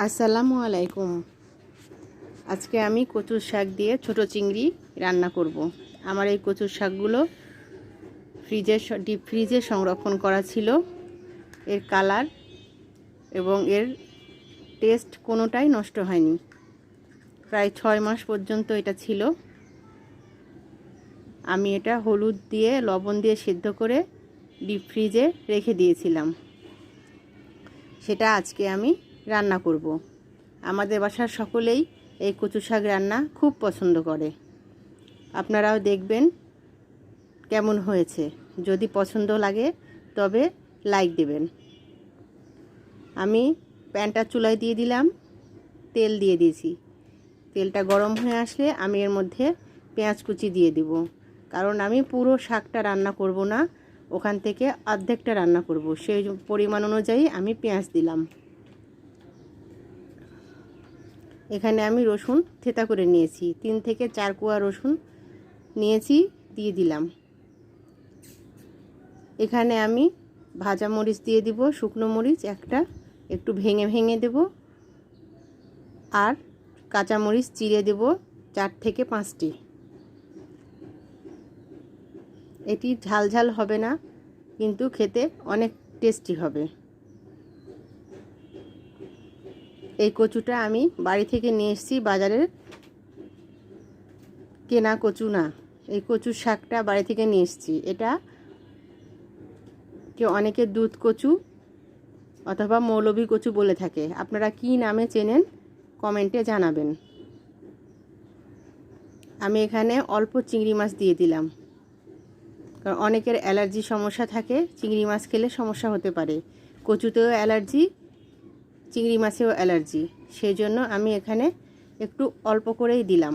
আসসালামু আলাইকুম। আজকে আমি কচুর শাক দিয়ে ছোট চিংড়ি রান্না করব। আমার এই কচুর শাকগুলো ফ্রিজে ডিপ ফ্রিজে সংরক্ষণ করা ছিল। এর কালার এবং এর টেস্ট কোনোটাই নষ্ট হয়নি। প্রায় ছয় মাস পর্যন্ত এটা ছিল। আমি এটা হলুদ দিয়ে, লবণ দিয়ে সেদ্ধ করে ডিপ ফ্রিজে রেখে দিয়েছিলাম। সেটা আজকে আমি রান্না করব। আমাদের বাসার সকলেই এই কচু শাক রান্না খুব পছন্দ করে। আপনারাও দেখবেন কেমন হয়েছে। যদি পছন্দ লাগে, তবে লাইক দেবেন। আমি প্যানটা চুলায় দিয়ে দিলাম, তেল দিয়ে দিয়েছি। তেলটা গরম হয়ে আসলে আমি এর মধ্যে পেঁয়াজ কুচি দিয়ে দিব। কারণ আমি পুরো শাকটা রান্না করব না, ওখান থেকে অর্ধেকটা রান্না করব। সেই পরিমাণ অনুযায়ী আমি পেঁয়াজ দিলাম। এখানে আমি রসুন থেতা করে নিয়েছি। তিন থেকে চার কোয়া রসুন নিয়েছি, দিয়ে দিলাম। এখানে আমি ভাজা মরিচ দিয়ে দিব, শুকনো মরিচ একটা, একটু ভেঙে ভেঙে দেব। আর কাঁচা মরিচ চিড়ে দেব চার থেকে পাঁচটি। এটি ঝাল ঝাল হবে না, কিন্তু খেতে অনেক টেস্টি হবে। এই কচুটা আমি বাড়ি থেকে নিয়ে এসেছি বাজারের কেনা কচু না। এই কচুর শাকটা বাড়ি থেকে নিয়ে এসেছি। এটা কেউ অনেকে দুধ কচু অথবা মৌলভী কচু বলে থাকে। আপনারা কি নামে চেনেন কমেন্টে জানাবেন। আমি এখানে অল্প চিংড়ি মাছ দিয়ে দিলাম। কারণ অনেকের অ্যালার্জি সমস্যা থাকে। চিংড়ি মাছ খেলে সমস্যা হতে পারে। কচুতেও অ্যালার্জি চিংড়ি মাছেও অ্যালার্জি। সেই জন্য আমি এখানে একটু অল্প করেই দিলাম।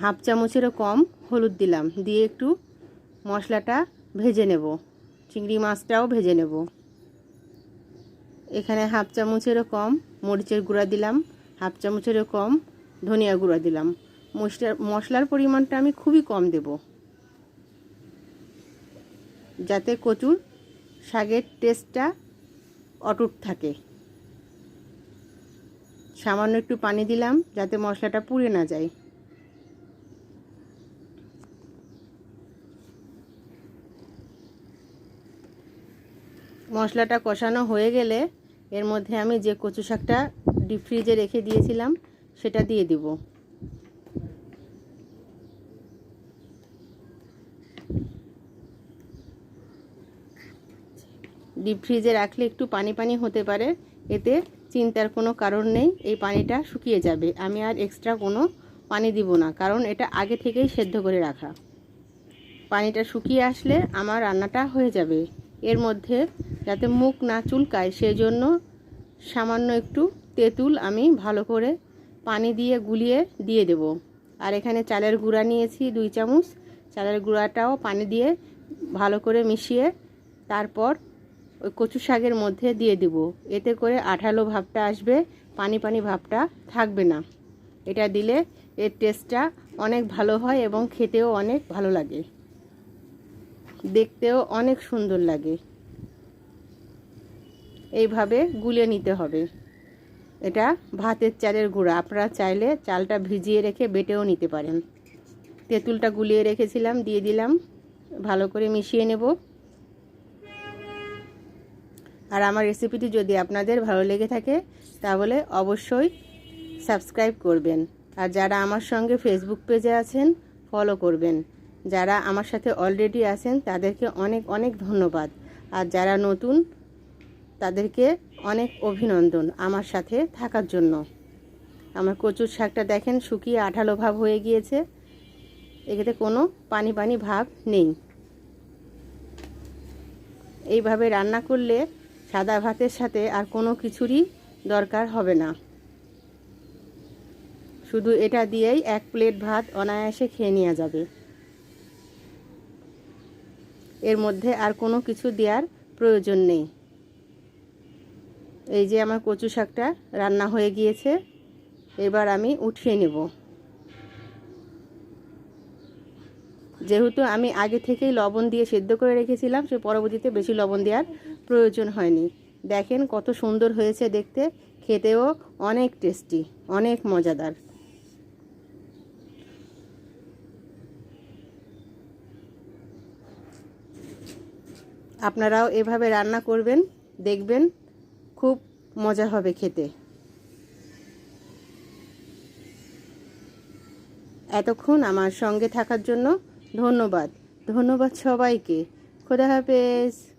হাফ চামচেরও কম হলুদ দিলাম। দিয়ে একটু মশলাটা ভেজে নেব। চিংড়ি মাছটাও ভেজে নেব। এখানে হাফ চামচেরও কম মরিচের গুঁড়া দিলাম। হাফ চামচেরও কম ধনিয়া গুঁড়া দিলাম। মশলার মশলার পরিমাণটা আমি খুবই কম দেব। যাতে কচুর শাকের টেস্টটা অটুট থাকে। সামান্য একটু পানি দিলাম যাতে মশলাটা পুড়ে না যায়। মশলাটা কষানো হয়ে গেলে এর মধ্যে আমি যে কচু শাকটা ডিপ ফ্রিজে রেখে দিয়েছিলাম, সেটা দিয়ে দিব। ডিপ ফ্রিজে রাখলে একটু পানি পানি হতে পারে। এতে চিন্তার কোনো কারণ নেই, এই পানিটা শুকিয়ে যাবে। আমি আর এক্সট্রা কোনো পানি দিব না, কারণ এটা আগে থেকেই সেদ্ধ করে রাখা। পানিটা শুকিয়ে আসলে আমার রান্নাটা হয়ে যাবে। এর মধ্যে যাতে মুখ না চুলকায় সেই জন্য সামান্য একটু তেঁতুল আমি ভালো করে পানি দিয়ে গুলিয়ে দিয়ে দেব। আর এখানে চালের গুঁড়া নিয়েছি দুই চামচ। চালের গুঁড়াটাও পানি দিয়ে ভালো করে মিশিয়ে তারপর ওই কচু শাকের মধ্যে দিয়ে দিব। এতে করে আঠালো ভাবটা আসবে, পানি পানি ভাবটা থাকবে না। এটা দিলে এর টেস্টটা অনেক ভালো হয় এবং খেতেও অনেক ভালো লাগে। দেখতেও অনেক সুন্দর লাগে। এইভাবে গুলে নিতে হবে। এটা ভাতের চালের গুঁড়া। আপনারা চাইলে চালটা ভিজিয়ে রেখে বেটেও নিতে পারেন। তেঁতুলটা গুলিয়ে রেখেছিলাম, দিয়ে দিলাম। ভালো করে মিশিয়ে নেব। আর আমার রেসিপিটি যদি আপনাদের ভালো লেগে থাকে, তাহলে অবশ্যই সাবস্ক্রাইব করবেন। আর যারা আমার সঙ্গে ফেসবুক পেজে আছেন ফলো করবেন। যারা আমার সাথে অলরেডি আছেন, তাদেরকে অনেক অনেক ধন্যবাদ। আর যারা নতুন, তাদেরকে অনেক অভিনন্দন আমার সাথে থাকার জন্য। আমার কচুর শাকটা দেখেন শুকিয়ে আঠালো ভাব হয়ে গিয়েছে। এতে কোনো পানি পানি ভাব নেই। এইভাবে রান্না করলে সাদা ভাতের সাথে আর কোনো কিছুরই দরকার হবে না। শুধু এটা দিয়েই এক প্লেট ভাত অনায়াসে খেয়ে নেওয়া যাবে। এর মধ্যে আর কোনো কিছু দেওয়ার প্রয়োজন নেই। এই যে আমার কচু শাকটা রান্না হয়ে গিয়েছে, এবার আমি উঠিয়ে নেব। যেহেতু আমি আগে থেকেই লবণ দিয়ে সেদ্ধ করে রেখেছিলাম, সে পরবর্তীতে বেশি লবণ দেওয়ার প্রয়োজন হয়নি। দেখেন কত সুন্দর হয়েছে দেখতে, খেতেও অনেক টেস্টি, অনেক মজাদার। আপনারাও এভাবে রান্না করবেন, দেখবেন খুব মজা হবে খেতে। এতক্ষণ আমার সঙ্গে থাকার জন্য ধন্যবাদ। ধন্যবাদ সবাইকে। খোদা হাফেজ।